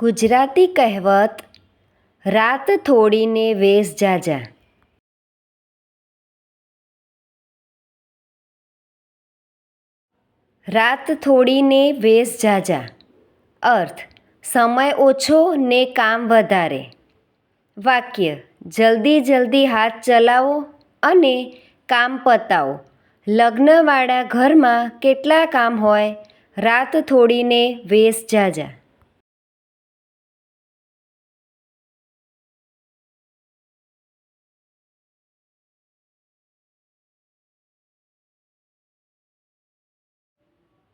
ગુજરાતી કહેવત, રાત થોડીને વેશ જાજા. રાત થોડીને વેશ જાજા. અર્થ, સમય ઓછો ને કામ વધારે. વાક્ય, જલ્દી જલ્દી હાથ ચલાવો અને કામ પતાવો. લગ્નવાળા ઘરમાં કેટલા કામ હોય, રાત થોડીને વેશ જાજા.